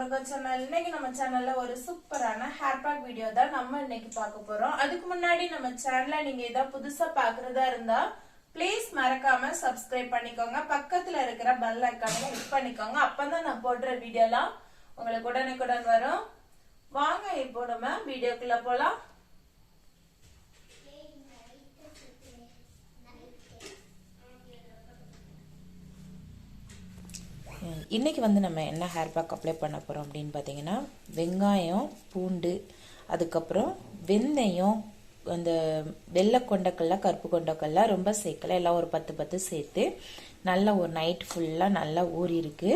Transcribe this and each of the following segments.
குரகோ channel இன்னைக்கு நம்ம சேனல்ல ஒரு சூப்பரான ஹேர் பேக் வீடியோ தான் நம்ம இன்னைக்கு பார்க்க போறோம். அதுக்கு முன்னாடி நம்ம சேனலை நீங்க ஏதாவது புதுசா பாக்குறதா இருந்தா ப்ளீஸ் மறக்காம சப்ஸ்கிரைப் பண்ணிக்கோங்க. பக்கத்துல இருக்கிற பெல் ஐக்கானை ஹிட் பண்ணிக்கோங்க. அப்பதான் நான் போடுற வீடியோலாம் உங்களுக்கு உடனுக்குடன் வரும். வாங்க இப்போ நம்ம வீடியோக்குள்ள போலாம். இன்றைக்கி வந்து நம்ம என்ன ஹேர் பேக் அப்ளை பண்ண போகிறோம் அப்படின்னு பார்த்தீங்கன்னா வெங்காயம் பூண்டு அதுக்கப்புறம் வெந்தயம் அந்த வெள்ளை கொண்டக்கல்ல கருப்பு கொண்டக்கல்ல ரொம்ப சேர்க்கல. எல்லாம் ஒரு பத்து பத்து சேர்த்து நல்லா ஒரு நைட் ஃபுல்லாக நல்லா ஊறி இருக்கு.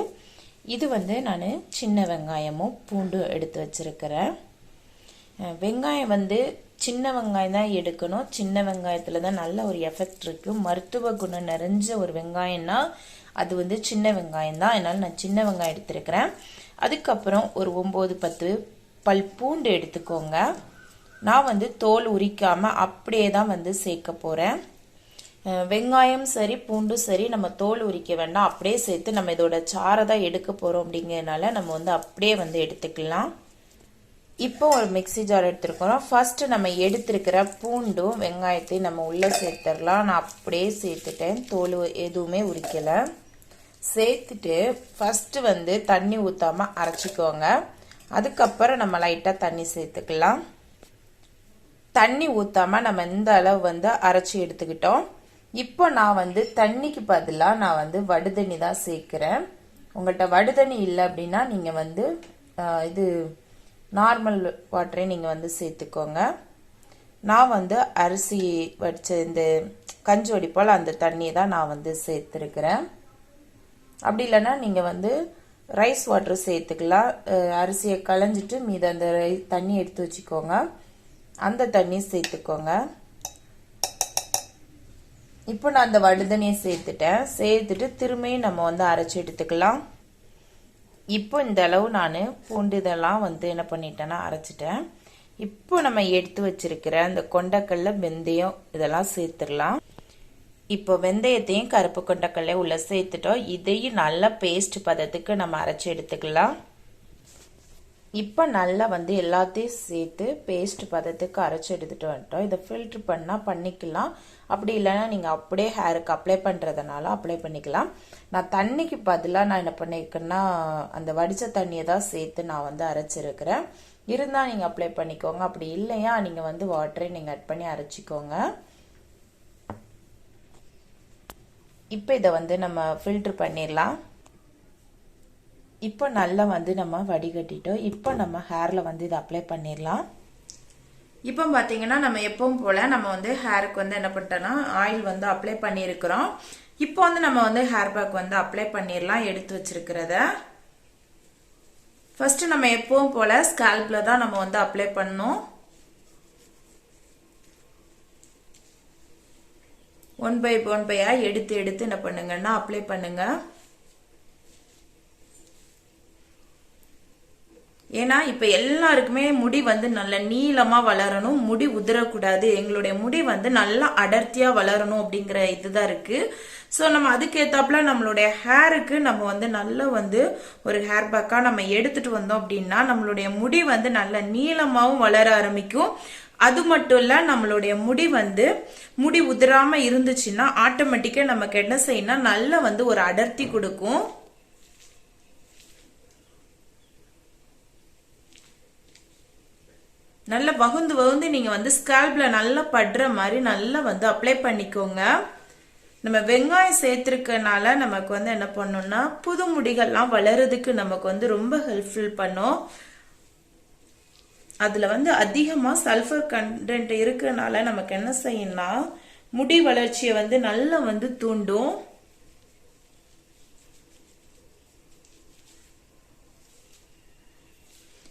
இது வந்து நான் சின்ன வெங்காயமும் பூண்டும் எடுத்து வச்சிருக்கிறேன். வெங்காயம் வந்து சின்ன வெங்காயம் தான் எடுக்கணும். சின்ன வெங்காயத்தில் தான் நல்ல ஒரு எஃபெக்ட் இருக்குது மருத்துவ குணம் நிறைஞ்ச ஒரு வெங்காயம்னா அது வந்து சின்ன வெங்காயம் தான். அதனால் நான் சின்ன வெங்காயம் எடுத்துருக்கிறேன். அதுக்கப்புறம் ஒரு ஒம்பது பத்து பல் பூண்டு எடுத்துக்கோங்க. நான் வந்து தோல் உரிக்காமல் அப்படியே தான் வந்து சேர்க்க போகிறேன் வெங்காயம் சரி பூண்டும் சரி நம்ம தோல் உரிக்க வேண்டாம். அப்படியே சேர்த்து நம்ம இதோட சாரை தான் எடுக்க போகிறோம் அப்படிங்கிறதுனால நம்ம வந்து அப்படியே வந்து எடுத்துக்கலாம். இப்போ ஒரு மிக்ஸி ஜார் எடுத்துருக்கிறோம். ஃபஸ்ட்டு நம்ம எடுத்துருக்கிற பூண்டும் வெங்காயத்தையும் நம்ம உள்ளே சேர்த்துடலாம். நான் அப்படியே சேர்த்துட்டேன். தோல் எதுவுமே உரிக்கலை. சேர்த்துட்டு ஃபஸ்ட்டு வந்து தண்ணி ஊற்றாம அரைச்சிக்கோங்க. அதுக்கப்புறம் நம்ம லைட்டாக தண்ணி சேர்த்துக்கலாம். தண்ணி ஊற்றாம நம்ம இந்த அளவு வந்து அரைச்சி எடுத்துக்கிட்டோம். இப்போ நான் வந்து தண்ணிக்கு பதிலாக நான் வந்து வடுதண்ணி தான் சேர்க்குறேன். உங்கள்கிட்ட வடுதண்ணி இல்லை அப்படின்னா நீங்கள் வந்து இது நார்மல் வாட்டரே நீங்கள் வந்து சேர்த்துக்கோங்க. நான் வந்து அரிசி வடித்த இந்த கஞ்சி வடிப்பால் அந்த தண்ணியை தான் நான் வந்து சேர்த்துருக்குறேன். அப்படி இல்லைன்னா நீங்கள் வந்து ரைஸ் வாட்டர் சேர்த்துக்கலாம். அரிசியை களைஞ்சிட்டு மீத அந்த ரை- தண்ணி எடுத்து வச்சுக்கோங்க. அந்த தண்ணி சேர்த்துக்கோங்க. இப்போ நான் அந்த வடுதண்ணியை சேர்த்துட்டேன். சேர்த்துட்டு திரும்பியும் நம்ம வந்து அரைச்சி எடுத்துக்கலாம். இப்போ இந்த அளவு நான் பூண்டு இதெல்லாம் வந்து என்ன பண்ணிட்டேன்னா அரைச்சிட்டேன். இப்போ நம்ம எடுத்து வச்சிருக்கிற அந்த கொண்டக்கல்ல வெந்தயம் இதெல்லாம் சேர்த்துடலாம். இப்போ வெந்தயத்தையும் கருப்பு கொண்டக்கல்ல உள்ள சேர்த்துட்டோம். இதையும் நல்லா பேஸ்ட் பதத்துக்கு நம்ம அரைச்சி எடுத்துக்கலாம். இப்போ நல்லா வந்து எல்லாத்தையும் சேர்த்து பேஸ்ட் பதத்துக்கு அரைச்சி எடுத்துட்டு வந்துட்டோம். இதை ஃபில்ட்ரு பண்ணால் பண்ணிக்கலாம். அப்படி இல்லைன்னா நீங்கள் அப்படியே ஹேருக்கு அப்ளை பண்ணுறதுனால அப்ளை பண்ணிக்கலாம். நான் தண்ணிக்கு பதிலாக நான் என்ன பண்ணியிருக்கேன்னா அந்த வடித்த தண்ணியை தான் சேர்த்து நான் வந்து அரைச்சிருக்கிறேன். இருந்தால் நீங்கள் அப்ளை பண்ணிக்கோங்க. அப்படி இல்லையா நீங்கள் வந்து வாட்டரை நீங்கள் ஆட் பண்ணி அரைச்சிக்கோங்க. இப்போ இதை வந்து நம்ம ஃபில்ட்ரு பண்ணிடலாம் இப்போ நல்லா வந்து நம்ம வடிகட்டிட்டோம் இப்போ நம்ம ஹேரில் வந்து இதை அப்ளை பண்ணிடலாம் இப்போ பார்த்தீங்கன்னா நம்ம எப்பவும் போல் நம்ம வந்து ஹேருக்கு வந்து என்ன பண்ணிட்டோன்னா ஆயில் வந்து அப்ளை பண்ணியிருக்கிறோம் இப்போ வந்து நம்ம வந்து ஹேர் பேக் வந்து அப்ளை பண்ணிடலாம் எடுத்து வச்சிருக்கிறத. ஃபஸ்ட்டு நம்ம எப்பவும் போல் ஸ்கேல்பில் தான் நம்ம வந்து அப்ளை பண்ணணும். ஒன் பை ஒன் பையாக எடுத்து எடுத்து என்ன பண்ணுங்கன்னா அப்ளை பண்ணுங்க. ஏன்னா இப்போ எல்லாருக்குமே முடி வந்து நல்ல நீளமாக வளரணும். முடி உதிரக்கூடாது. எங்களுடைய முடி வந்து நல்லா அடர்த்தியாக வளரணும் அப்படிங்கிற இதுதான் இருக்குது ஸோ நம்ம அதுக்கேற்றாப்புல நம்மளுடைய ஹேருக்கு நம்ம வந்து நல்ல வந்து ஒரு ஹேர் பேக்காக நம்ம எடுத்துகிட்டு வந்தோம் அப்படின்னா நம்மளுடைய முடி வந்து நல்ல நீளமாகவும் வளர ஆரம்பிக்கும். அது மட்டும் இல்ல நம்மளுடைய முடி வந்து முடி உதிராம இருந்துச்சுன்னா ஆட்டோமேட்டிக்கா நமக்கு என்ன செய்யணும் நல்ல வந்து ஒரு அடர்த்தி கொடுக்கும். நல்லா வகுந்து வகுந்து நீங்க வந்து ஸ்கேல்ப்ல நல்லா படுற மாதிரி நல்லா வந்து அப்ளை பண்ணிக்கோங்க. நம்ம வெங்காயம் சேர்த்துருக்கனால நமக்கு வந்து என்ன பண்ணோம்னா புது முடிகள்லாம் வளருதுக்கு நமக்கு வந்து ரொம்ப ஹெல்ப்ஃபுல் பண்ணும். அதில் வந்து அதிகமாக சல்ஃபர் கண்டென்ட் இருக்கிறனால நமக்கு என்ன செய்யணும்னா முடி வளர்ச்சியை வந்து நல்லா வந்து தூண்டும்.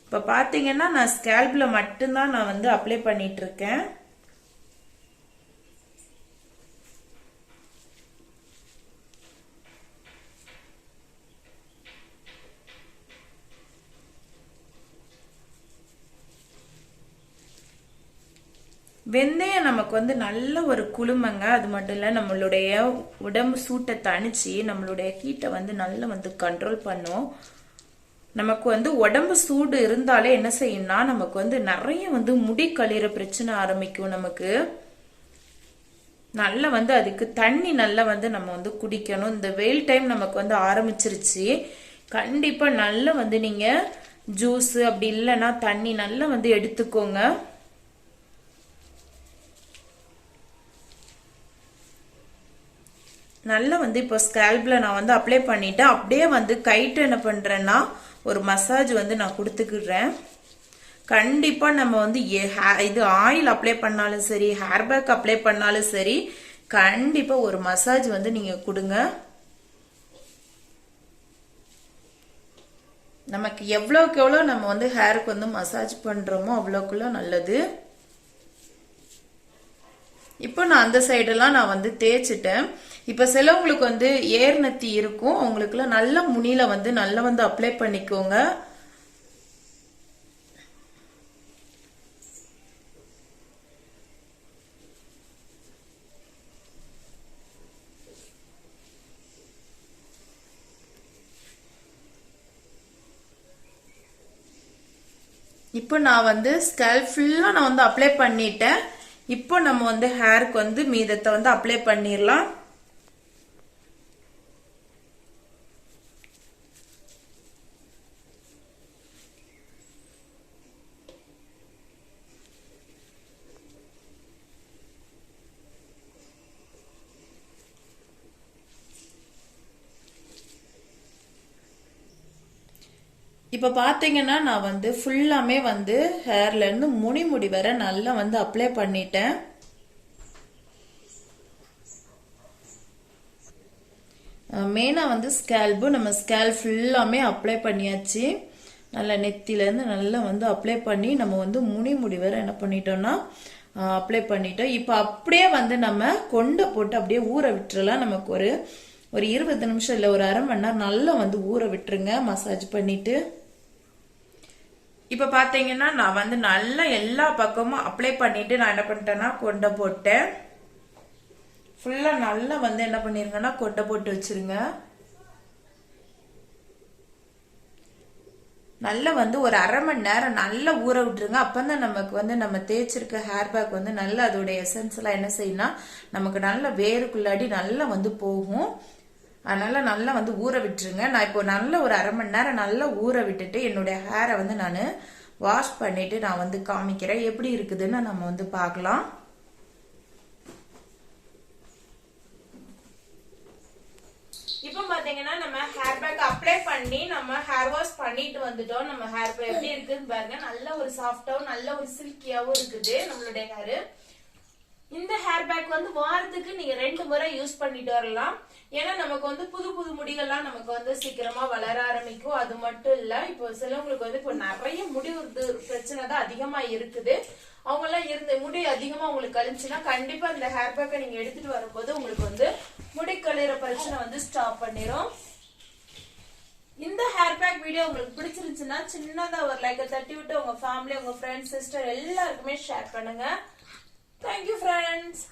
இப்போ பார்த்தீங்கன்னா நான் ஸ்கேல்பில் மட்டும்தான் நான் வந்து அப்ளை பண்ணிகிட்ருக்கேன் வெந்தயம் நமக்கு வந்து நல்ல ஒரு குழுமங்க அது மட்டும் இல்லை நம்மளுடைய உடம்பு சூட்டை தணிச்சு நம்மளுடைய ஹீட்டை வந்து நல்லா வந்து கண்ட்ரோல் பண்ணும். நமக்கு வந்து உடம்பு சூடு இருந்தாலே என்ன செய்யும்னா நமக்கு வந்து நிறைய வந்து முடி கழிற பிரச்சனை ஆரம்பிக்கும் நமக்கு. நல்லா வந்து அதுக்கு தண்ணி நல்லா வந்து நம்ம வந்து குடிக்கணும். இந்த வெயில் டைம் நமக்கு வந்து ஆரம்பிச்சிருச்சு. கண்டிப்பா நல்லா வந்து நீங்க ஜூஸ் அப்படி இல்லைன்னா தண்ணி நல்லா வந்து எடுத்துக்கோங்க. நல்லா வந்து இப்போ ஸ்கேல்பில் நான் வந்து அப்ளை பண்ணிவிட்டு அப்படியே வந்து கைட்டு என்ன பண்ணுறேன்னா ஒரு மசாஜ் வந்து நான் கொடுத்துக்கிடுறேன். கண்டிப்பாக நம்ம வந்து ஹே- இது ஆயில் அப்ளை பண்ணாலும் சரி ஹேர் பேக் அப்ளை பண்ணாலும் சரி கண்டிப்பாக ஒரு மசாஜ் வந்து நீங்கள் கொடுங்க. நமக்கு எவ்வளோக்கு எவ்வளோ நம்ம வந்து ஹேருக்கு வந்து மசாஜ் பண்ணுறோமோ அவ்வளோக்குள்ள நல்லது. இப்போ நான் அந்த சைடெல்லாம் நான் வந்து தேய்ச்சிட்டேன். இப்போ சிலவங்களுக்கு வந்து ஏர்நத்தி இருக்கும். அவங்களுக்குலாம் நல்ல முனியில் வந்து நல்லா வந்து அப்ளை பண்ணிக்கோங்க. இப்போ நான் வந்து ஸ்கேல்ப் ஃபுல்லாக நான் வந்து அப்ளை பண்ணிட்டேன். இப்போ நம்ம வந்து ஹேருக்கு வந்து மீதத்தை வந்து அப்ளை பண்ணிடலாம் இப்போ பார்த்தீங்கன்னா நான் வந்து ஃபுல்லாமே வந்து ஹேர்லேருந்து முனி முடி வர நல்லா வந்து அப்ளை பண்ணிட்டேன். மெயினாக வந்து ஸ்கேல்பு நம்ம ஸ்கேல் ஃபுல்லாமே அப்ளை பண்ணியாச்சு. நல்லா நெத்திலேருந்து நல்லா வந்து அப்ளை பண்ணி நம்ம வந்து முனி முடி வர என்ன பண்ணிட்டோம்னா அப்ளை பண்ணிட்டோம். இப்போ அப்படியே வந்து நம்ம கொண்டை போட்டு அப்படியே ஊற விட்டுறலாம். நமக்கு ஒரு ஒரு இருபது நிமிஷம் இல்லை ஒரு அரை மணி நேரம் நல்லா வந்து ஊற விட்டுருங்க மசாஜ் பண்ணிவிட்டு இப்போ பார்த்தீங்கன்னா நான் வந்து நல்லா எல்லா பக்கமும் அப்ளை பண்ணிவிட்டு நான் என்ன பண்ணிட்டேன்னா கொண்டை போட்டேன். ஃபுல்லாக நல்லா வந்து என்ன பண்ணிருங்கன்னா கொண்டை போட்டு வச்சிருங்க. நல்லா வந்து ஒரு அரை மணி நேரம் நல்லா ஊற விட்டுருங்க. அப்பதான் நமக்கு வந்து நம்ம தேய்ச்சிருக்க ஹேர் பேக் வந்து நல்லா அதோட எசன்ஸ்லாம் என்ன செய்யணும்னா நமக்கு நல்ல வேருக்குள்ளாடி நல்லா வந்து போகும். அதனால் நல்லா வந்து ஊற விட்டுருங்க. நான் இப்போ நல்ல ஒரு அரை மணி நேரம் நல்லா ஊற விட்டுட்டு என்னுடைய ஹேரை வந்து நான் வாஷ் பண்ணிட்டு நான் வந்து காமிக்கிறேன். எப்படி இருக்குதுன்னு நம்ம வந்து பார்க்கலாம். இப்போ பாத்தீங்கன்னா நம்ம ஹேர் பேக் அப்ளை பண்ணி நம்ம ஹேர் வாஷ் பண்ணிட்டு வந்துட்டோம். நம்ம ஹேர் பேக் எப்படி இருக்குன்னு பாருங்க. நல்ல ஒரு சாஃப்டாவும் நல்ல ஒரு சில்கியாவும் இருக்குது நம்மளுடைய ஹேர் இந்த ஹேர் பேக் வந்து வாரத்துக்கு நீங்க ரெண்டு முறை யூஸ் பண்ணிட்டு வரலாம். ஏன்னா நமக்கு வந்து புது புது முடிகள்லாம் நமக்கு வந்து சீக்கிரமா வளர ஆரம்பிக்கும். அது மட்டும் இல்ல இப்போ சிலவங்களுக்கு வந்து இப்போ நிறைய முடி பிரச்சனை தான் அதிகமா இருக்குது. அவங்க எல்லாம் இருந்து முடி அதிகமா உங்களுக்கு கழிச்சுன்னா கண்டிப்பா இந்த ஹேர் பேக்கை நீங்க எடுத்துட்டு வரும்போது உங்களுக்கு வந்து முடி கழிற பிரச்சனை வந்து ஸ்டாப் பண்ணிரும். இந்த ஹேர் பேக் வீடியோ உங்களுக்கு பிடிச்சிருந்துச்சுன்னா சின்னதா ஒரு லைக்கை தட்டி விட்டு உங்க ஃபேமிலி உங்க ஃப்ரெண்ட்ஸ் சிஸ்டர் எல்லாருக்குமே ஷேர் பண்ணுங்க. Thank you friends